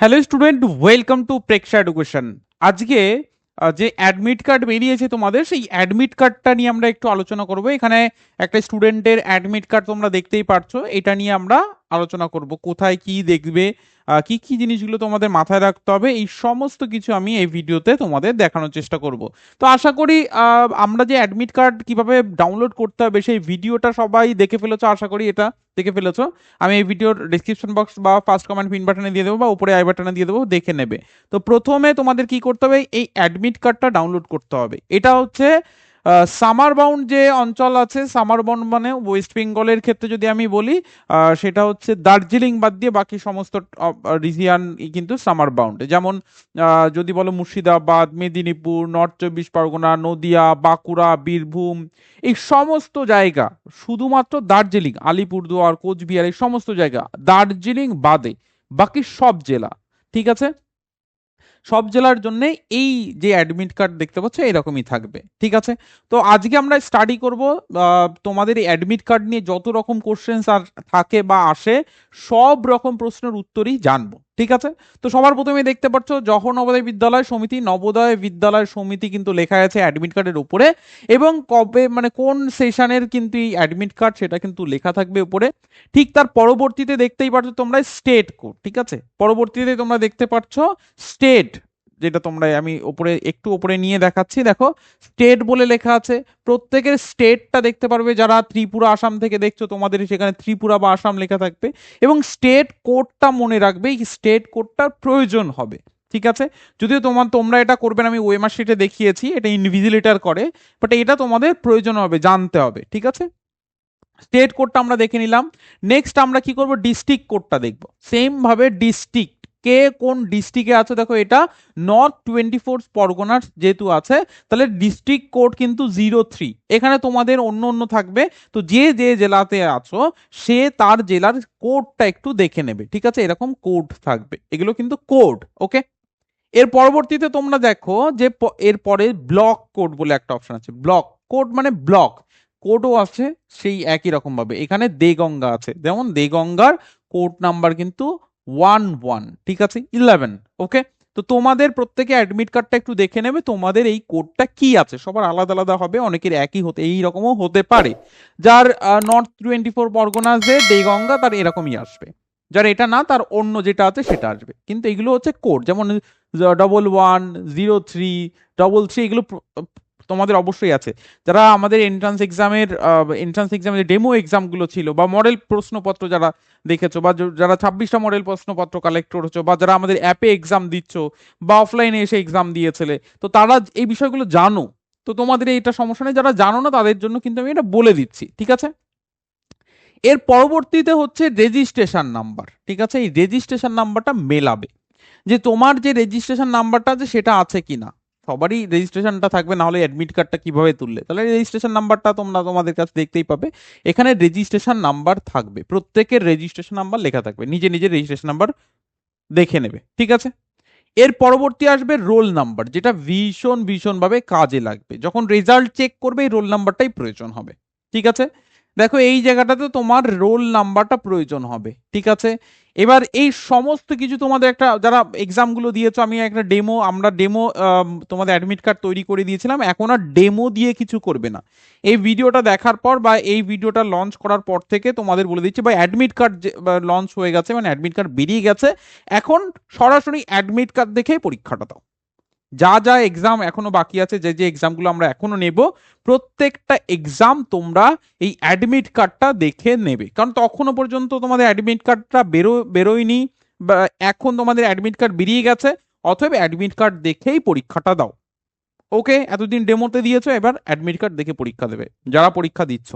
Hello student, welcome to Preksha education. আজকে যে admit card বেরিয়েছে তোমাদের, সেই অ্যাডমিট কার্ডটা নিয়ে আমরা একটু আলোচনা করব। এখানে একটা স্টুডেন্টের অ্যাডমিট কার্ড তোমরা দেখতেই পারছ, এটা নিয়ে আমরা আলোচনা করব। কোথায় কি দেখবে কি কি জিনিসগুলো তোমাদের মাথায় রাখতে হবে? এই সমস্ত কিছু আমি এই ভিডিওতে তোমাদের দেখানোর চেষ্টা করব। তো আশা করি আমরা যে অ্যাডমিট কার্ড কীভাবে ডাউনলোড করতে হবে, সেই ভিডিওটা সবাই দেখে ফেলেছো, আশা করি এটা দেখে ফেলেছো। আমি এই ভিডিওর ডিসক্রিপশন বক্স বা ফার্স্ট কমেন্ট পিন বাটনে দিয়ে দেবো বা উপরে আই বাটনে দিয়ে দেবো, দেখে নেবে। তো প্রথমে তোমাদের কি করতে হবে? এই অ্যাডমিট কার্ডটা ডাউনলোড করতে হবে। এটা হচ্ছে সামার বাউন্ড যে অঞ্চল আছে সামার বাউন্ড মানে ওয়েস্ট বেঙ্গলের ক্ষেত্রে যদি আমি বলি সেটা হচ্ছে দার্জিলিং বাদ দিয়ে বাকি সমস্ত রিজিয়ান কিন্তু সামার বাউন্ড যেমন যদি বলো মুর্শিদাবাদ, মেদিনীপুর নর্থ চব্বিশ পরগনা নদিয়া, বাঁকুড়া, বীরভূম, এই সমস্ত জায়গা শুধুমাত্র দার্জিলিং, আলিপুরদুয়ার, কোচবিহার, এই সমস্ত জায়গা দার্জিলিং বাদে বাকি সব জেলা। ঠিক আছে? সব জেলার জন্য এই যে অ্যাডমিট কার্ড দেখতে পাচ্ছ, এরকমই থাকবে। ঠিক আছে? তো আজকে আমরা স্টাডি করব তোমাদের এই অ্যাডমিট কার্ড নিয়ে যত রকম কোশ্চেন্স আর থাকে বা আসে, সব রকম প্রশ্নের উত্তরই জানব। ঠিক আছে? তো সবার প্রথমে দেখতে পাচ্ছ জহর নবোদয় বিদ্যালয় সমিতি, নবোদয় বিদ্যালয় সমিতি কিন্তু লেখা আছে অ্যাডমিট কার্ডের উপরে এবং কবে মানে কোন সেশনের কিন্তু এই অ্যাডমিট কার্ড সেটা কিন্তু লেখা থাকবে উপরে। ঠিক তার পরবর্তীতে দেখতেই পাচ্ছ তোমরা স্টেট কোড ঠিক আছে? পরবর্তীতে তোমরা দেখতে পাচ্ছ স্টেট যেটা তোমরা আমি ওপরে, একটু ওপরে নিয়ে দেখাচ্ছি, দেখো স্টেট বলে লেখা আছে। প্রত্যেকের স্টেটটা দেখতে পারবে যারা ত্রিপুরা, আসাম থেকে দেখছ, তোমাদের সেখানে ত্রিপুরা বা আসাম লেখা থাকবে। এবং স্টেট কোডটা মনে রাখবে, এই স্টেট কোডটার প্রয়োজন হবে। ঠিক আছে? যদিও তোমার তোমরা এটা করবে না, আমি ওয়েমার শিটে দেখিয়েছি, এটা ইনভিজিলেটার করে বাট এটা তোমাদের প্রয়োজন হবে, জানতে হবে। ঠিক আছে? স্টেট কোডটা আমরা দেখে নিলাম। নেক্সট আমরা কি করব? ডিস্ট্রিক্ট কোডটা দেখব। সেম ভাবে ডিস্ট্রিক্ট কে কোন ডিস্ট্রিক্টে আছে? দেখো এটা নর্থ টোয়েন্টি ফোর পরগনার যেহেতু আছে, তাহলে ডিস্ট্রিক্ট কোড কিন্তু জিরো থ্রি এখানে তোমাদের অন্য অন্য থাকবে। তো যে যে জেলাতে আছো, সে তার জেলার কোডটা একটু দেখে নেবে, ঠিক আছে? এরকম কোড থাকবে। এগুলো কিন্তু কোড ওকে এর পরবর্তীতে তোমরা দেখো যে এরপরে ব্লক কোড বলে একটা অপশন আছে। ব্লক কোড মানে ব্লক কোডও আছে, সেই একই রকম ভাবে। এখানে দেগঙ্গা আছে। যেমন দেগঙ্গার কোড নাম্বার কিন্তু ওয়ান ওয়ান, ঠিক আছে? ইলেভেন ওকে তো তোমাদের প্রত্যেকে অ্যাডমিট কার্ডটা একটু দেখে নেবে, তোমাদের এই কোডটা কি আছে? সবার আলাদা আলাদা হবে, অনেকের একই হতে, এই রকমও হতে পারে। যার নর্থ টোয়েন্টি ফোর পরগনাসে দেগঙ্গা, তার এরকমই আসবে। যার এটা না, তার অন্য যেটা আছে, সেটা আসবে। কিন্তু এগুলো হচ্ছে কোড যেমন double one zero three double three এগুলো তোমাদের অবশ্যই আছে। যারা আমাদের এন্ট্রান্স এক্সামের এন্ট্রান্স এক্সামের ডেমো এক্সামগুলো ছিল বা মডেল প্রশ্নপত্র যারা দেখেছ বা যারা ছাব্বিশটা মডেল প্রশ্নপত্র কালেক্ট করেছ বা যারা আমাদের অ্যাপে এক্সাম দিচ্ছ বা অফলাইনে এসে এক্সাম দিয়েছিলে, তো তারা এই বিষয়গুলো জানো। তো তোমাদের এইটা সমস্যা নেই, যারা জানো না তাদের জন্য কিন্তু আমি এটা বলে দিচ্ছি, ঠিক আছে? এর পরবর্তীতে হচ্ছে রেজিস্ট্রেশন নাম্বার ঠিক আছে? এই রেজিস্ট্রেশন নাম্বারটা মেলাবে। যে তোমার যে রেজিস্ট্রেশন নাম্বারটা আছে সেটা আছে কিনা? সবারই রেজিস্ট্রেশনটা থাকবে, না হলে অ্যাডমিট কার্ডটা কীভাবে তুললে? তাহলে রেজিস্ট্রেশন নাম্বারটা তোমরা তোমাদের কাছে দেখতেই পাবে। এখানে রেজিস্ট্রেশন নাম্বার থাকবে, প্রত্যেকের রেজিস্ট্রেশন নাম্বার লেখা থাকবে, নিজে নিজে রেজিস্ট্রেশন নাম্বার দেখে নেবে, ঠিক আছে? এর পরবর্তী আসবে রোল নাম্বার যেটা ভীষণ, ভীষণভাবে কাজে লাগবে। যখন রেজাল্ট চেক করবে, এই রোল নাম্বারটাই প্রয়োজন হবে, ঠিক আছে? দেখো, এই জায়গাটাতে তোমার রোল নাম্বারটা প্রয়োজন হবে, ঠিক আছে? এবার এই সমস্ত কিছু তোমাদের একটা, যারা এক্সামগুলো দিয়েছ, আমি একটা ডেমো আমরা ডেমো তোমাদের অ্যাডমিট কার্ড তৈরি করে দিয়েছিলাম। এখন আর ডেমো দিয়ে কিছু করবে না। এই ভিডিওটা দেখার পর বা এই ভিডিওটা লঞ্চ করার পর থেকে তোমাদের বলে দিচ্ছি, বা অ্যাডমিট কার্ড লঞ্চ হয়ে গেছে মানে অ্যাডমিট কার্ড বেরিয়ে গেছে। এখন সরাসরি অ্যাডমিট কার্ড দেখেই পরীক্ষাটা দাও। যা যা এক্সাম এখনও বাকি আছে, যে যে এক্সামগুলো আমরা এখনও নেব, প্রত্যেকটা এক্সাম তোমরা এই অ্যাডমিট কার্ডটা দেখে নেবে। কারণ তখনও পর্যন্ত তোমাদের অ্যাডমিট কার্ডটা বেরো, বেরোয়নি, বা এখন তোমাদের অ্যাডমিট কার্ড বেরিয়ে গেছে অথবা অ্যাডমিট কার্ড দেখেই পরীক্ষাটা দাও। ওকে? এতদিন ডেমোতে দিয়েছ, এবার অ্যাডমিট কার্ড দেখে পরীক্ষা দেবে, যারা পরীক্ষা দিচ্ছ।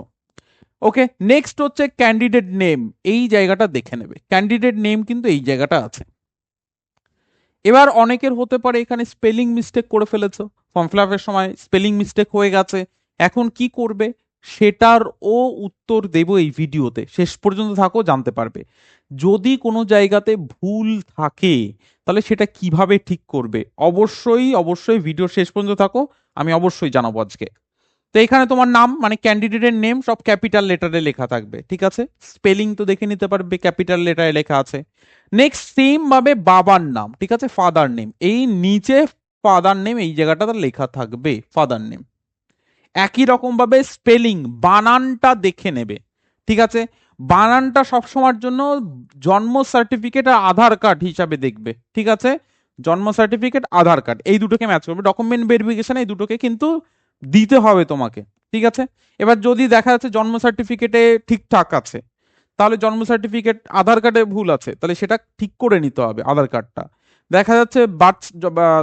ওকে? নেক্সট হচ্ছে ক্যান্ডিডেট নেম এই জায়গাটা দেখে নেবে। ক্যান্ডিডেট নেম কিন্তু এই জায়গাটা আছে। এবার অনেকের হতে পারে এখানে স্পেলিং মিস্টেক করে ফেলেছো। ফর্ম ফিল আপের সময় স্পেলিং মিস্টেক হয়ে গেছে। এখন কি করবে? সেটার ও উত্তর দেব এই ভিডিওতে। শেষ পর্যন্ত থাকো, জানতে পারবে। যদি কোনো জায়গাতে ভুল থাকে, তাহলে সেটা কীভাবে ঠিক করবে? অবশ্যই অবশ্যই ভিডিও শেষ পর্যন্ত থাকো। আমি অবশ্যই জানাব আজকে। তো এখানে তোমার নাম মানে ক্যান্ডিডেটের নেম সব ক্যাপিটাল লেটারে লেখা থাকবে, ঠিক আছে? স্পেলিং তো দেখে নিতে পারবে ক্যাপিটাল লেটারে লেখা আছে। নেক্সট সেম ভাবে বাবার নাম, ঠিক আছে? ফাদার নেম এই নিচে ফাদার নেম এই জায়গাটাতে লেখা থাকবে ফাদার নেম একই রকম ভাবে স্পেলিং বানানটা দেখে নেবে, ঠিক আছে? বানানটা সবসময়ের জন্য জন্ম সার্টিফিকেট আর আধার কার্ড হিসাবে দেখবে, ঠিক আছে? জন্ম সার্টিফিকেট আধার কার্ড এই দুটোকে ম্যাচ করবে। ডকুমেন্ট ভেরিফিকেশন এই দুটোকে কিন্তু দিতে হবে তোমাকে, ঠিক আছে? এবার যদি দেখা যাচ্ছে জন্ম সার্টিফিকেটে ঠিকঠাক আছে, তাহলে জন্ম সার্টিফিকেট আধার কার্ডে ভুল আছে, তাহলে সেটা ঠিক করে নিতে হবে আধার কার্ডটা দেখা যাচ্ছে বার্থ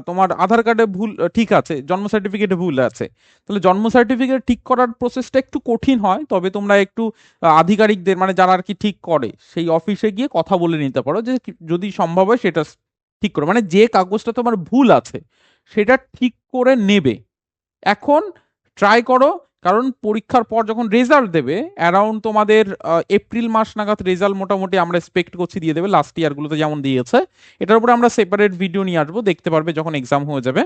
তোমার আধার কার্ডে ভুল, ঠিক আছে, জন্ম সার্টিফিকেটে ভুল আছে, তাহলে জন্ম সার্টিফিকেট ঠিক করার প্রসেসটা একটু কঠিন হয়, তবে তোমরা একটু আধিকারিকদের মানে যারা আর কি ঠিক করে, সেই অফিসে গিয়ে কথা বলে নিতে পারো যে যদি সম্ভব হয় সেটা ঠিক করো। মানে যে কাগজটা তোমার ভুল আছে, সেটা ঠিক করে নেবে। এখন ট্রাই করো, কারণ পরীক্ষার পর যখন রেজাল্ট দেবে অ্যারাউন্ড তোমাদের এপ্রিল মাস নাগাদ রেজাল্ট মোটামুটি আমরা এক্সপেক্ট করছি দিয়ে দেবে লাস্ট ইয়ারগুলোতে যেমন দিয়েছে। এটার উপরে আমরা সেপারেট ভিডিও নিয়ে আসব, দেখতে পারবে যখন এক্সাম হয়ে যাবে।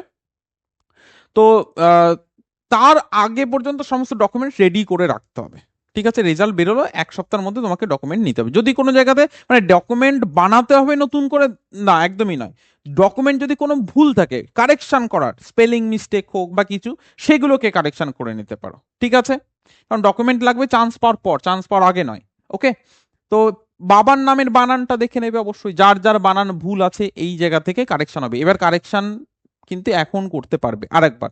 তো তার আগে পর্যন্ত সমস্ত ডকুমেন্টস রেডি করে রাখতে হবে। ঠিক আছে রেজাল্ট বেরোলো, এক সপ্তাহের মধ্যে তোমাকে ডকুমেন্ট নিতে হবে। যদি কোনো জায়গাতে মানে ডকুমেন্ট বানাতে হবে নতুন করে, না, একদমই নয়। ডকুমেন্ট যদি কোনো ভুল থাকে কারেকশান করার স্পেলিং মিস্টেক হোক বা কিছু, সেগুলোকে কারেকশান করে নিতে পারো। ঠিক আছে? কারণ ডকুমেন্ট লাগবে চান্স পাওয়ার পর চান্স পাওয়ার আগে নয়। ওকে তো বাবার নামের বানানটা দেখে নেবে অবশ্যই। যার যার বানান ভুল আছে, এই জায়গা থেকে কারেকশান হবে। এবার কারেকশান কিন্তু এখন করতে পারবে আরেকবার।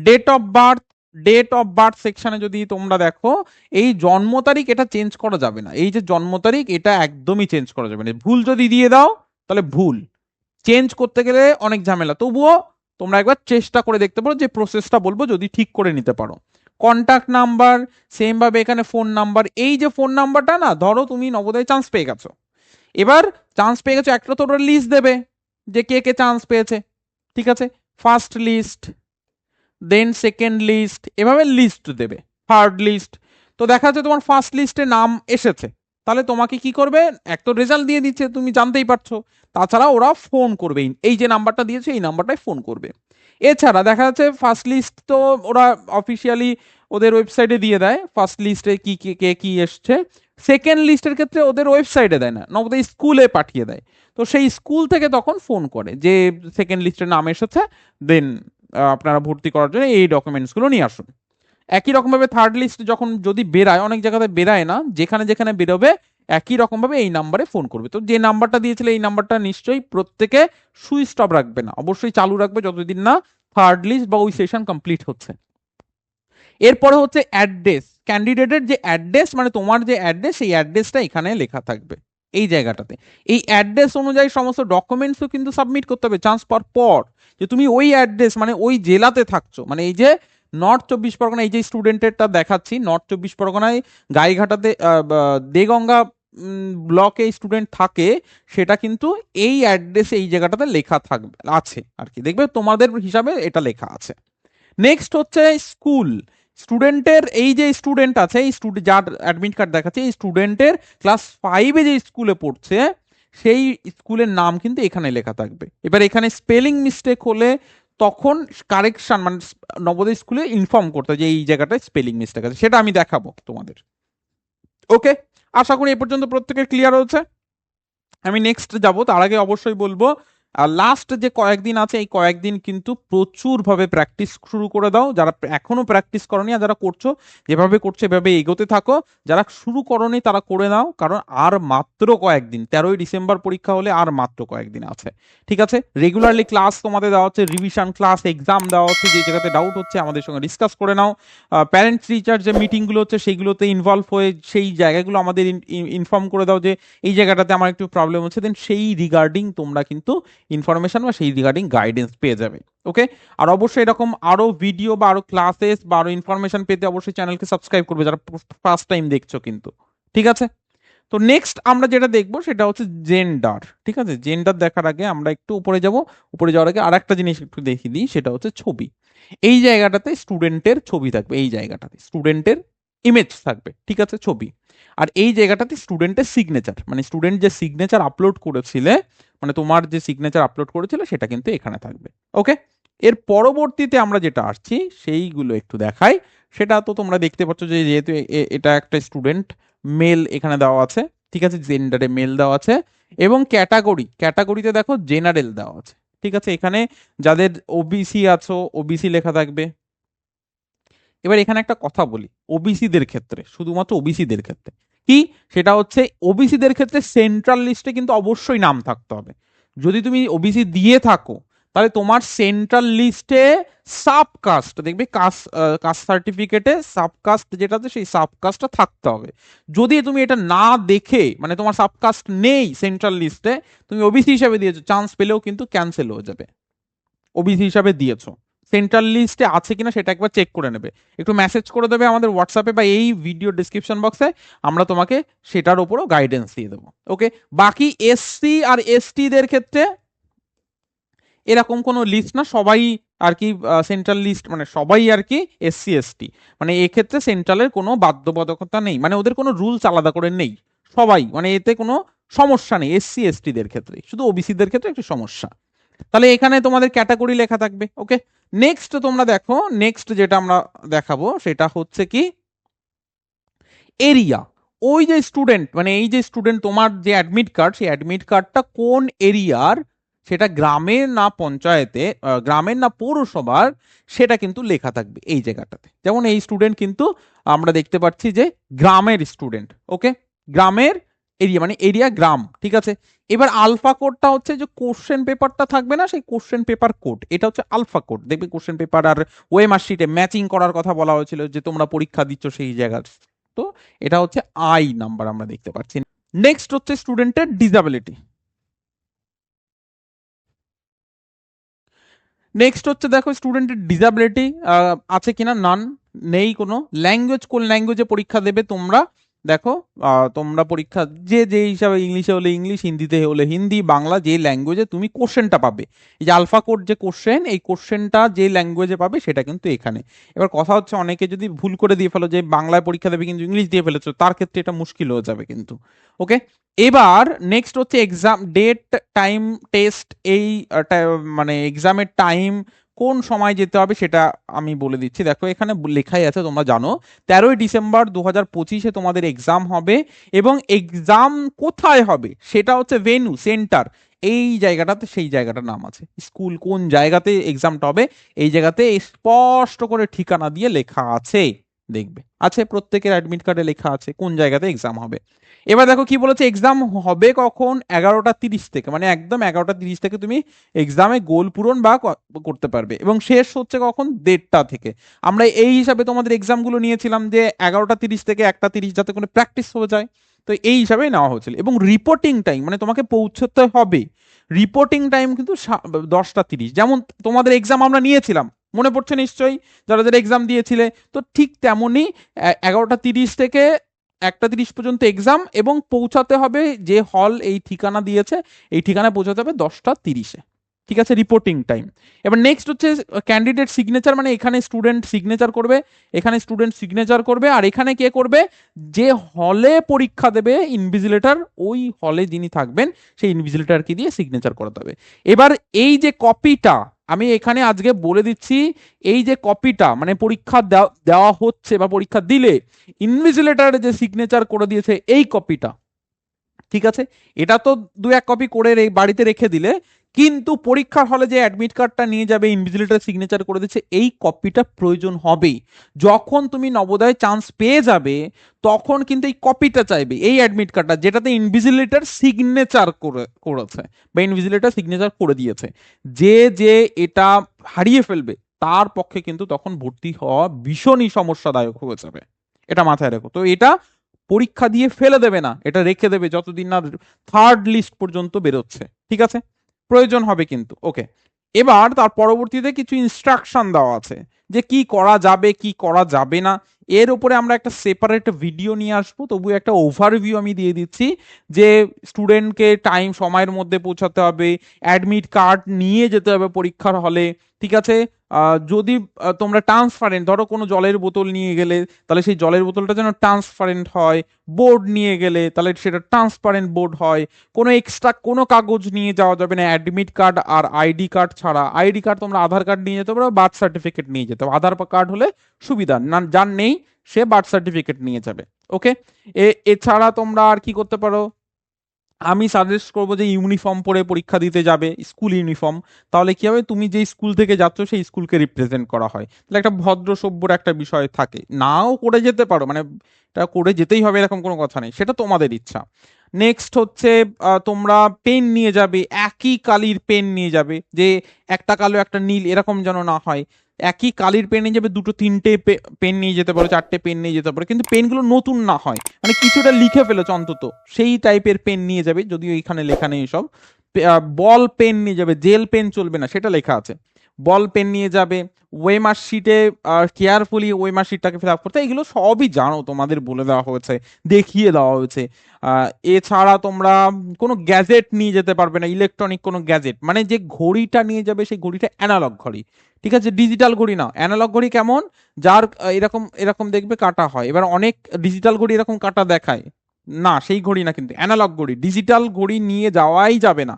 Date of birth date of birth সেকশনে যদি তোমরা দেখো, এই জন্ম তারিখ এটা চেঞ্জ করা যাবে না। এই যে জন্ম তারিখ, এটা একদমই চেঞ্জ করা যাবে না। ভুল যদি দিয়ে দাও, তাহলে ভুল। চেঞ্জ করতে গেলে অনেক ঝামেলা। তবুও তোমরা একবার চেষ্টা করে দেখতে পারো যে প্রসেসটা বলব যদি ঠিক করে নিতে পারো। কন্ট্যাক্ট নাম্বার সেম ভাবে এখানে ফোন নাম্বার এই যে ফোন নাম্বারটা না, ধরো তুমি নবোদয় চান্স পেয়ে গেছো। এবার চান্স পেয়ে গেছো, একটা তো লিস্ট দেবে যে কে কে চান্স পেয়েছে। ঠিক আছে? First list then second list এভাবে লিস্ট দেবে থার্ড লিস্ট তো দেখা যাচ্ছে তোমার ফার্স্ট লিস্টে নাম এসেছে। তাহলে তোমাকে কি করবে? এক তো রেজাল্ট দিয়ে দিচ্ছে, তুমি জানতেই পারছ। তাছাড়া ওরা ফোন করবে। এই- যে নাম্বারটা দিয়েছে, এই নাম্বারটায় ফোন করবে। এছাড়া দেখা যাচ্ছে ফার্স্ট লিস্ট তো ওরা অফিসিয়ালি ওদের ওয়েবসাইটে দিয়ে দেয় ফার্স্ট লিস্টে কি কি, কে, কি এসছে। সেকেন্ড লিস্টের ক্ষেত্রে ওদের ওয়েবসাইটে দেয় না নবদয় স্কুলে পাঠিয়ে দেয়। তো সেই স্কুল থেকে তখন ফোন করে যে সেকেন্ড লিস্টের নাম এসেছে দেন আপনারা ভর্তি করার জন্য এই ডকুমেন্টসগুলো নিয়ে আসুন। একই রকমভাবে থার্ড লিস্ট যখন যদি বেরায়, অনেক জায়গাতে বেরায় না, যেখানে যেখানে বেরোবে, একই রকমভাবে এই নাম্বারে ফোন করবে। তো যে নাম্বারটা দিয়েছিল, এই নাম্বারটা নিশ্চয়ই প্রত্যেকে সুইচ অফ রাখবে না। অবশ্যই চালু রাখবে যতদিন না থার্ড লিস্ট বা ওই সেশন কমপ্লিট হচ্ছে। এরপরে হচ্ছে অ্যাড্রেস ক্যান্ডিডেটের যে অ্যাড্রেস মানে তোমার যে অ্যাড্রেস সেই অ্যাড্রেসটা এখানে লেখা থাকবে। এই জায়গাটাতে। এই অ্যাড্রেস অনুযায়ী সমস্ত ডকুমেন্টসও কিন্তু সাবমিট করতে হবে চান্স পাওয়ার পর। যে তুমি ওই অ্যাড্রেস মানে ওই জেলাতে থাকছো। মানে এই যে নর্থ চব্বিশ পরগনা, এই যে স্টুডেন্টেরটা দেখাচ্ছি নর্থ চব্বিশ পরগনায় গাইঘাটাতে দেগঙ্গা ব্লকে স্টুডেন্ট থাকে, সেটা কিন্তু এই অ্যাড্রেসে এই জায়গাটাতে লেখা থাকবে, আছে আর কি। দেখবে তোমাদের হিসাবে এটা লেখা আছে। নেক্সট হচ্ছে স্কুল স্টুডেন্টের এই যে স্টুডেন্ট আছে, এই স্টুডেন্ট যার অ্যাডমিট কার্ড দেখাচ্ছে, এই স্টুডেন্টের ক্লাস ফাইভে যে স্কুলে পড়ছে, সেই স্কুলের নাম কিন্তু এখানে লেখা থাকবে। এবার এখানে স্পেলিং মিস্টেক হলে তখন কারেকশন মানে নবোদয় স্কুলে ইনফর্ম করতে যে এই জায়গাটায় স্পেলিং মিস্টেক আছে। সেটা আমি দেখাবো তোমাদের। ওকে আশা করি এ পর্যন্ত প্রত্যেকের ক্লিয়ার হচ্ছে আমি নেক্সট যাব। তার আগে অবশ্যই বলব আর লাস্ট যে কয়েকদিন আছে, এই কয়েকদিন কিন্তু প্রচুরভাবে প্র্যাকটিস শুরু করে দাও। যারা এখনও প্র্যাকটিস করনি আর যারা করছ, যেভাবে করছ, এভাবে এগোতে থাকো। যারা শুরু করনি, তারা করে নাও, কারণ আর মাত্র কয়েকদিন, তেরোই ডিসেম্বর পরীক্ষা হলে আর মাত্র কয়েকদিন আছে। ঠিক আছে? রেগুলারলি ক্লাস তোমাদের দেওয়া হচ্ছে রিভিশন ক্লাস এক্সাম দেওয়া হচ্ছে, যে জায়গাতে ডাউট হচ্ছে, আমাদের সঙ্গে ডিসকাস করে নাও। প্যারেন্টস টিচার যে মিটিংগুলো হচ্ছে সেইগুলোতে ইনভলভ হয়ে সেই জায়গাগুলো আমাদের ইনফর্ম করে দাও যে, এই জায়গাটাতে আমার একটু প্রবলেম হচ্ছে দেন সেই রিগার্ডিং তোমরা কিন্তু ইনফরমেশন বা সেই রিগার্ডিং গাইডেন্স পেয়ে যাবে ওকে আর অবশ্যই এরকম আরও ভিডিও বা আরও ক্লাসেস বা আরও ইনফরমেশন পেতে অবশ্যই চ্যানেলকে সাবস্ক্রাইব করবে যারা ফার্স্ট টাইম দেখছ কিন্তু, ঠিক আছে? তো নেক্সট আমরা যেটা দেখব সেটা হচ্ছে জেন্ডার ঠিক আছে? জেন্ডার দেখার আগে আমরা একটু উপরে যাব, উপরে যাওয়ার আগে আর একটা জিনিস একটু দেখিয়ে দিই, সেটা হচ্ছে ছবি। এই জায়গাটাতে স্টুডেন্টের ছবি থাকবে, এই জায়গাটাতে স্টুডেন্টের ইমেজ থাকবে, ঠিক আছে? ছবি। আর এই জায়গাটাতে স্টুডেন্টের সিগনেচার মানে স্টুডেন্ট যে সিগনেচার আপলোড করেছিলে মানে তোমার যে সিগনেচার আপলোড করেছিল সেটা কিন্তু এখানে থাকবে। ওকে এর পরবর্তীতে আমরা যেটা আসছি, সেইগুলো একটু দেখাই। সেটা তো তোমরা দেখতে পাচ্ছ যে যেহেতু এটা একটা স্টুডেন্ট মেল এখানে দেওয়া আছে। ঠিক আছে? জেন্ডারে মেল দেওয়া আছে। এবং ক্যাটাগরি ক্যাটাগরিতে দেখো জেনারেল দেওয়া আছে। ঠিক আছে? এখানে যাদের ওবিসি আছো ওবিসি লেখা থাকবে। এবার এখানে একটা কথা বলি। ওবিসিদের ক্ষেত্রে, শুধুমাত্র ওবিসিদের ক্ষেত্রে। কি? সেটা হচ্ছে ওবিসিদের ক্ষেত্রে সেন্ট্রাল লিস্টে কিন্তু অবশ্যই নাম থাকতে হবে। যদি তুমি ওবিসি দিয়ে থাকো, তাহলে তোমার সেন্ট্রাল লিস্টে সাবকাস্ট দেখবে কাস্ট কাস্ট সার্টিফিকেটে সাবকাস্ট যেটা আছে সেই সাবকাস্টটা থাকতে হবে। যদি তুমি এটা না দেখে মানে তোমার সাবকাস্ট নেই সেন্ট্রাল লিস্টে তুমি ওবিসি হিসাবে দিয়েছ চান্স পেলেও কিন্তু ক্যান্সেল হয়ে যাবে। ওবিসি হিসাবে দিয়েছ। সেন্ট্রাল লিস্টে আছে কিনা সেটা একবার চেক করে নেবে। একটু মেসেজ করে দেবে আমাদের হোয়াটসঅ্যাপে বা এই ভিডিও ডিসক্রিপশন বক্সে আমরা তোমাকে সেটার উপরও গাইডেন্স দিয়ে দেবো। ওকে বাকি এসসি আর এসটিদের ক্ষেত্রে এরকম কোনো লিস্ট না, সবাই আর কি সেন্ট্রাল লিস্ট মানে সবাই আর কি এসসি এসটি মানে এক্ষেত্রে সেন্ট্রালের কোনো বাধ্যবাধকতা নেই। মানে ওদের কোনো রুলস আলাদা করে নেই। সবাই মানে এতে কোনো সমস্যা নেই এসসি এসটিদের ক্ষেত্রে। শুধু ওবিসিদের ক্ষেত্রে একটু সমস্যা। তাহলে এখানে তোমাদের ক্যাটাগরি লেখা থাকবে। ওকে নেক্সট তোমরা দেখো নেক্সট যেটা আমরা দেখাবো সেটা হচ্ছে কি? এরিয়া ওই যে স্টুডেন্ট মানে এই যে স্টুডেন্ট তোমার যে অ্যাডমিট কার্ড সেই অ্যাডমিট কার্ডটা কোন এরিয়ার সেটা গ্রামের না পঞ্চায়েতে গ্রামের না পৌরসভার, সেটা কিন্তু লেখা থাকবে এই জায়গাটাতে। যেমন এই স্টুডেন্ট কিন্তু আমরা দেখতে পাচ্ছি যে গ্রামের স্টুডেন্ট ওকে গ্রামের এরিয়া মানে এরিয়া গ্রাম ঠিক আছে? এবার আলফা কোডটা হচ্ছে যে কোশ্চেন পেপারটা থাকবে না, সেই কোশ্চেন পেপার কোড এটা হচ্ছে আলফা কোড দেখবে কোশ্চেন পেপার আর ওয়ে মার্কশিটে ম্যাচিং করার কথা বলা হয়েছিল যে তোমরা পরীক্ষা দিচ্ছ সেই জায়গার। তো এটা হচ্ছে আই নাম্বার আমরা দেখতে পাচ্ছি। নেক্সট হচ্ছে স্টুডেন্টের ডিসাবিলিটি নেক্সট হচ্ছে দেখো স্টুডেন্টের ডিসাবিলিটি আছে কিনা? নান নেই কোনো। ল্যাঙ্গুয়েজ কোন ল্যাঙ্গুয়েজে পরীক্ষা দেবে তোমরা? দেখো তোমরা পরীক্ষা, যে যে হিসাবে ইংলিশে হলে ইংলিশ, হিন্দিতে হলে হিন্দি, বাংলা, যে ল্যাঙ্গুয়েজে তুমি কোশ্চেনটা পাবে। এই যে আলফা কোড যে কোশ্চেন এই কোশ্চেনটা যে ল্যাঙ্গুয়েজে পাবে সেটা কিন্তু এখানে। এবার কথা হচ্ছে অনেকে যদি ভুল করে দিয়ে ফেলো যে বাংলায় পরীক্ষা দেবে কিন্তু ইংলিশ দিয়ে ফেলেছো, তার ক্ষেত্রে এটা মুশকিল হয়ে যাবে কিন্তু। ওকে এবার নেক্সট হচ্ছে এক্সাম ডেট টাইম টেস্ট এই মানে এক্সামের টাইম কোন সময় যেতে হবে সেটা আমি বলে দিচ্ছি। দেখো, এখানে লেখাই আছে, তোমরা জানো, তেরোই ডিসেম্বর দু হাজার পঁচিশে তোমাদের এক্সাম হবে এবং এক্সাম কোথায় হবে? সেটা হচ্ছে ভেনু সেন্টার এই জায়গাটাতে সেই জায়গাটার নাম আছে। স্কুল কোন জায়গাতে এক্সামটা হবে? এই জায়গাতে স্পষ্ট করে ঠিকানা দিয়ে লেখা আছে। দেখবে। আছে, প্রত্যেকের অ্যাডমিট কার্ডে লেখা আছে কোন জায়গাতে এক্সাম হবে। এবার দেখো কি বলেছে এক্সাম হবে কখন? এগারোটা তিরিশ থেকে। মানে একদম এগারোটা তিরিশ থেকে তুমি এক্সামে গোল পূরণ বা করতে পারবে। এবং শেষ হচ্ছে কখন? দেড়টা থেকে। আমরা এই হিসাবে তোমাদের এক্সামগুলো নিয়েছিলাম যে এগারোটা তিরিশ থেকে একটা তিরিশ যাতে কোনো প্র্যাকটিস হয়ে যায়। তো এই হিসাবেই নেওয়া হয়েছিল। এবং রিপোর্টিং টাইম মানে তোমাকে পৌঁছতে হবে। রিপোর্টিং টাইম কিন্তু দশটা তিরিশ। যেমন তোমাদের এক্সাম আমরা নিয়েছিলাম, মনে পড়ছে নিশ্চয়ই? যারা যারা এক্সাম দিয়েছিলে, তো ঠিক তেমনই এগারোটা তিরিশ থেকে একটা তিরিশ পর্যন্ত এক্সাম এবং পৌঁছাতে হবে যে হল এই ঠিকানা দিয়েছে, এই ঠিকানায় পৌঁছাতে হবে দশটা তিরিশে। ঠিক আছে রিপোর্টিং টাইম এবার নেক্সট হচ্ছে ক্যান্ডিডেট সিগনেচার মানে এখানে স্টুডেন্ট সিগনেচার করবে, এখানে স্টুডেন্ট সিগনেচার করবে, আর এখানে কে করবে? যে হলে পরীক্ষা দেবে ইনভিজিলেটার ওই হলে যিনি থাকবেন, সেই ইনভিজিলেটরকে দিয়ে সিগনেচার করাতে হবে। এবার এই যে কপিটা আমি এখানে আজকে বলে দিচ্ছি, এই যে কপিটা মানে পরীক্ষা দেওয়া- হচ্ছে বা পরীক্ষা দিলে ইনভিজিলেটর যে সিগনেচার করে দিয়েছে, এই কপিটা ঠিক আছে? এটা তো দু এক কপি করে বাড়িতে রেখে দিলে। কিন্তু পরীক্ষার হলে যে অ্যাডমিট কার্ডটা নিয়ে যাবে ইনভিজিলেটর সিগনেচার করে দিচ্ছে, এই কপিটা প্রয়োজন হবে যখন তুমি নবোদয় চান্স পেয়ে যাবে, তখন কিন্তু এই কপিটা চাইবে, এই অ্যাডমিট কার্ডটা যেটাতে ইনভিজিলেটর সিগনেচার করে, করেছে, বা ইনভিজিলেটর সিগনেচার করে দিয়েছে। যে যে এটা হারিয়ে ফেলবে, তার পক্ষে কিন্তু তখন ভর্তি হওয়া ভীষণই সমস্যাদায়ক হয়ে যাবে। এটা মাথায় রেখো। তো এটা পরীক্ষা দিয়ে ফেলে দেবে না, এটা রেখে দেবে যতদিন না থার্ড লিস্ট পর্যন্ত বেরোচ্ছে, ঠিক আছে? প্রয়োজন হবে কিন্তু ওকে এবার তার পরবর্তীতে কিছু ইনস্ট্রাকশন দেওয়া আছে, যে কি করা যাবে, কি করা যাবে না। এর উপরে আমরা একটা সেপারেট ভিডিও নিয়ে আসব তবু একটা ওভারভিউ আমি দিয়ে দিচ্ছি, যে স্টুডেন্টকে টাইম সময়ের মধ্যে পৌঁছাতে হবে অ্যাডমিট কার্ড নিয়ে যেতে হবে পরীক্ষার হলে ঠিক আছে? যদি তোমরা ট্রান্সপারেন্ট ধরো কোনো জলের বোতল নিয়ে গেলে, তাহলে সেই জলের বোতলটা যেন ট্রান্সপারেন্ট হয় বোর্ড নিয়ে গেলে, তাহলে সেটা ট্রান্সপারেন্ট বোর্ড হয়। কোনো এক্সট্রা কোনো কাগজ নিয়ে যাওয়া যাবে না অ্যাডমিট কার্ড আর আইডি কার্ড ছাড়া। আইডি কার্ড তোমরা আধার কার্ড নিয়ে যেতে পারো বার্থ সার্টিফিকেট নিয়ে যেতে আধার কার্ড হলে সুবিধা, না, যার নেই, সে বার্থ সার্টিফিকেট নিয়ে যাবে ওকে এছাড়া তোমরা আর কি করতে পারো? আমি সাজেস্ট করব যে ইউনিফর্ম পরে পরীক্ষা দিতে যাবে স্কুল ইউনিফর্ম তাহলে কি হবে? তুমি যেই স্কুল থেকে যাচ্ছ, সেই স্কুলকে রিপ্রেজেন্ট করা হয়। তাহলে একটা ভদ্র সভ্যর একটা বিষয় থাকে। নাও করে যেতে পারো মানে এটা করে যেতেই হবে এরকম কোনো কথা নেই। সেটা তোমাদের ইচ্ছা। নেক্সট হচ্ছে তোমরা পেন নিয়ে যাবে, একই কালির পেন নিয়ে যাবে, যে একটা কালো, একটা নীল, এরকম যেন না হয়। একই কালির পেন নিয়ে যাবে, দুটো তিনটে পেন নিয়ে যেতে পারো, চারটে পেন নিয়ে যেতে পারো, কিন্তু পেনগুলো নতুন না হয়। মানে কিছুটা লিখে ফেলেছ অন্তত। সেই টাইপের পেন নিয়ে যাবে, যদিও এখানে লেখা নেই সব। বল পেন নিয়ে যাবে জেল পেন চলবে না, সেটা লেখা আছে। বল পেন নিয়ে যাবে ওয়েমার শিটে কেয়ারফুলি ওয়েমার শিটটাকে ফিল আপ করতে এগুলো সবই জানো, তোমাদের বলে দেওয়া হয়েছে, দেখিয়ে দেওয়া হয়েছে। এছাড়া তোমরা কোনো গ্যাজেট নিয়ে যেতে পারবে না, ইলেকট্রনিক কোনো গ্যাজেট মানে যে ঘড়িটা নিয়ে যাবে সেই ঘড়িটা অ্যানালগ ঘড়ি, ঠিক আছে? ডিজিটাল ঘড়ি না, অ্যানালগ ঘড়ি কেমন? যার এরকম এরকম দেখবে কাটা হয়, এবার অনেক ডিজিটাল ঘড়ি এরকম কাটা দেখায়, না, সেই ঘড়ি না কিন্তু, অ্যানালগ ঘড়ি, ডিজিটাল ঘড়ি নিয়ে যাওয়াই যাবে না।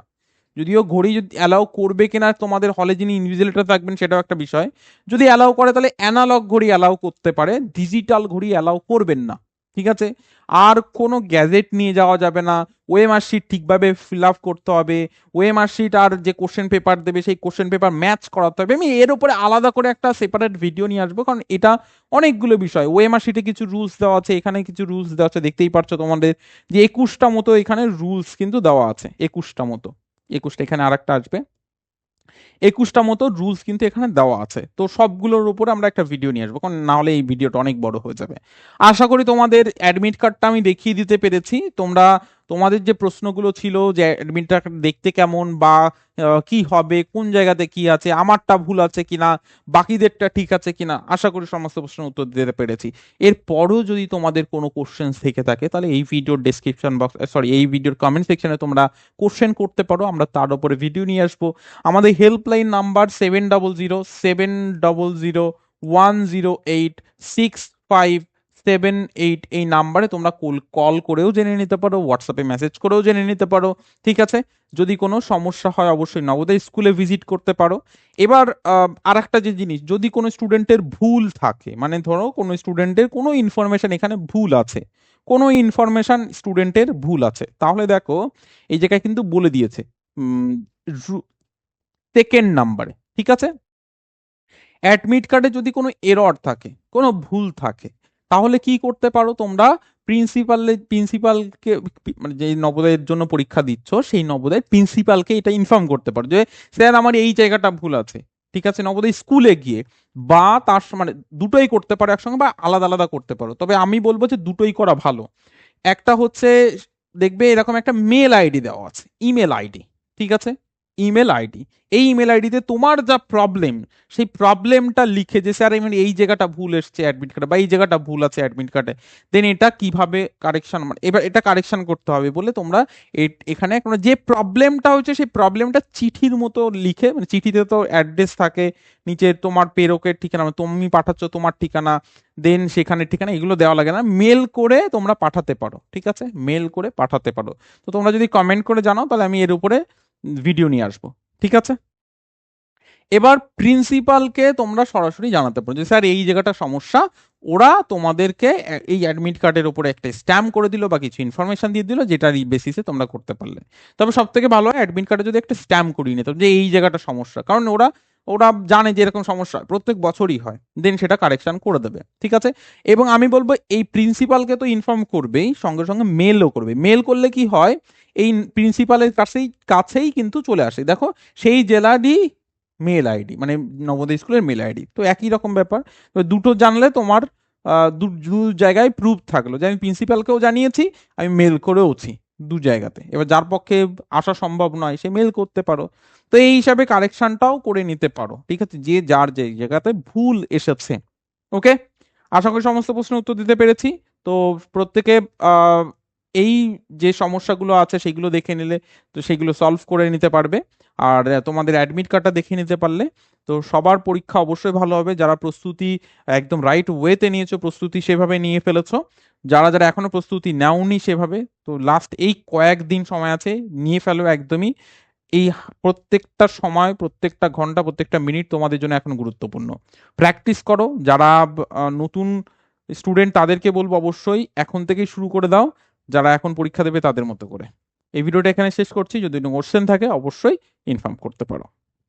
যদিও ঘড়ি যদি অ্যালাউ করবে কিনা তোমাদের হলে যিনি ইনভিজিলেটর থাকবেন সেটাও একটা বিষয়। যদি অ্যালাউ করে তাহলে অ্যানালগ ঘড়ি অ্যালাউ করতে পারে ডিজিটাল ঘড়ি অ্যালাউ করবেন না, ঠিক আছে? আর কোনো গ্যাজেট নিয়ে যাওয়া যাবে না ওয়েমার শিট ঠিকভাবে ফিল আপ করতে হবে ওয়েমার শিট আর যে কোশ্চেন পেপার দেবে সেই কোশ্চেন পেপার ম্যাচ করাতে হবে। আমি এর উপরে আলাদা করে একটা সেপারেট ভিডিও নিয়ে আসব, কারণ এটা অনেকগুলো বিষয়। ওয়েমার শিটে কিছু রুলস দেওয়া আছে, এখানে কিছু রুলস দেওয়া আছে, দেখতেই পারছ তোমাদের যে একুশটা মতো এখানে রুলস কিন্তু দেওয়া আছে, একুশটা মতো। একুশটা, এখানে আরেকটা আসবে। একুশটা মতো রুলস কিন্তু এখানে দেওয়া আছে। তো সবগুলোর উপরে আমরা একটা ভিডিও নিয়ে আসব, কারণ নাহলে এই ভিডিওটা অনেক বড় হয়ে যাবে। আশা করি তোমাদের অ্যাডমিট কার্ডটা আমি দেখিয়ে দিতে পেরেছি। তোমরা তোমাদের যে প্রশ্নগুলো ছিল যে অ্যাডমিট কার্ড দেখতে কেমন বা কি হবে, কোন জায়গাতে কি আছে, আমারটা ভুল আছে কিনা, বাকিদেরটা ঠিক আছে কিনা, আশা করি সমস্ত প্রশ্নের উত্তর দিতে পেরেছি। এরপরও যদি তোমাদের কোনো কোশ্চেন থেকে থাকে, তাহলে এই ভিডিওর ডেসক্রিপশন বক্স সরি এই ভিডিওর কমেন্ট সেকশনে তোমরা কোশ্চেন করতে পারো, আমরা তার উপরে ভিডিও নিয়ে আসব। আমাদের helpline number seven double zero seven double zero one zero eight six five seven eight এই নাম্বারে তোমরা কল কল করেও জেনে নিতে পারো হোয়াটসঅ্যাপে মেসেজ করেও জেনে নিতে পারো, ঠিক আছে? যদি কোনো সমস্যা হয় অবশ্যই নবোদয় স্কুলে ভিজিট করতে পারো। এবার আর একটা যে জিনিস, যদি কোনো স্টুডেন্টের ভুল থাকে মানে ধরো কোনো স্টুডেন্টের কোনো ইনফরমেশন এখানে ভুল আছে, কোনো ইনফরমেশন স্টুডেন্টের ভুল আছে, তাহলে দেখো, এই জায়গায় কিন্তু বলে দিয়েছে সেকেন্ড নাম্বারে ঠিক আছে? অ্যাডমিট কার্ডে যদি কোনো এরর থাকে, কোনো ভুল থাকে তাহলে কি করতে পারো তোমরা? প্রিন্সিপালে প্রিন্সিপালকে মানে যে নবোদয়ের জন্য পরীক্ষা দিচ্ছ, সেই নবোদয়ের প্রিন্সিপালকে এটা ইনফর্ম করতে পারো যে, স্যার, আমার এই জায়গাটা ভুল আছে। ঠিক আছে? নবোদয় স্কুলে গিয়ে বা তার মানে দুটোই করতে পারো একসঙ্গে বা আলাদা আলাদা করতে পারো। তবে আমি বলব যে দুটোই করা ভালো। একটা হচ্ছে, দেখবে এরকম একটা মেল আইডি দেওয়া আছে ইমেল আইডি ঠিক আছে? ইমেল আইডি এই ইমেল আইডিতে তোমার যা প্রবলেম সেই প্রবলেমটা লিখে যে, স্যার এমন এই জায়গাটা ভুল এসছে অ্যাডমিট কার্ডে বা এই জায়গাটা ভুল আছে অ্যাডমিট কার্ডে দেন এটা কীভাবে কারেকশন মানে এবার এটা কারেকশন করতে হবে বলে তোমরা এখানে যে প্রবলেমটা হচ্ছে সেই প্রবলেমটা চিঠির মতো লিখে মানে চিঠিতে তো অ্যাড্রেস থাকে, নিচে তোমার পেরোকের ঠিকানা মানে তুমি পাঠাচ্ছ তোমার ঠিকানা দেন সেখানে ঠিকানা, এগুলো দেওয়া লাগে না। মেল করে তোমরা পাঠাতে পারো, ঠিক আছে? মেল করে পাঠাতে পারো। তো তোমরা যদি কমেন্ট করে জানাও, তাহলে আমি এর উপরে ভিডিও নিয়ে আসব, ঠিক আছে? এবার প্রিন্সিপালকে তোমরা সরাসরি জানাতে পারো যে, স্যার, এই জায়গাটা সমস্যা। ওরা তোমাদেরকে এই অ্যাডমিট কার্ডের উপরে একটা স্ট্যাম্প করে দিল, বা কিছু ইনফরমেশন দিয়ে দিল যেটার বেসিসে তোমরা করতে পারলে। তবে সব থেকে ভালো হয় অ্যাডমিট কার্ডে যদি একটা স্ট্যাম্প করিয়ে নিত যে, এই জায়গাটা সমস্যা। কারণ ওরা ওরা জানে যে এরকম সমস্যা, প্রত্যেক বছরই হয়। দেন সেটা কারেকশন করে দেবে, ঠিক আছে? এবং আমি বলব, এই প্রিন্সিপালকে তো ইনফর্ম করবেই, সঙ্গে সঙ্গে মেলও করবে। মেল করলে কি হয় এই প্রিন্সিপালের কাছেই কাছেই কিন্তু চলে আসে। দেখো, সেই জেলারই মেল আইডি মানে নবোদয় স্কুলের মেল আইডি তো একই রকম ব্যাপার। তো দুটো জানলে তোমার দু জায়গায় প্রুফ থাকল। যে আমি প্রিন্সিপালকেও জানিয়েছি, আমি মেল করেওছি দু জায়গাতে। এবার যার পক্ষে আসা সম্ভব নয়, সে মেল করতে পারো। তো এই হিসাবে কারেকশনটাও করে নিতে পারো, ঠিক আছে? যে যার যে জায়গাতে ভুল এসেছে ওকে আশা করি সমস্ত প্রশ্নের উত্তর দিতে পেরেছি। তো প্রত্যেকে এই যে সমস্যাগুলো আছে সেগুলো দেখে নিলে তো সেগুলো সলভ করে নিতে পারবে। আর তোমাদের অ্যাডমিট কার্ডটা দেখে নিতে পারলে তো সবার পরীক্ষা অবশ্যই ভালো হবে। যারা প্রস্তুতি একদম রাইট ওয়েতে নিয়েছো, প্রস্তুতি সেভাবে নিয়ে ফেলেছো, যারা যারা এখনও প্রস্তুতি নেওনি সেভাবে, তো লাস্ট এই কয়েকদিন সময় আছে, নিয়ে ফেলো একদমই। এই প্রত্যেকটা সময়, প্রত্যেকটা ঘণ্টা, প্রত্যেকটা মিনিট তোমাদের জন্য এখন গুরুত্বপূর্ণ। প্র্যাকটিস করো, যারা নতুন স্টুডেন্ট তাদেরকে বলব অবশ্যই, এখন থেকেই শুরু করে দাও। যারা এখন পরীক্ষা দেবে তাদের মতো করে। এই ভিডিওটা এখানে শেষ করছি। যদি কোনো কোশ্চেন থাকে, অবশ্যই ইনফর্ম করতে পারো।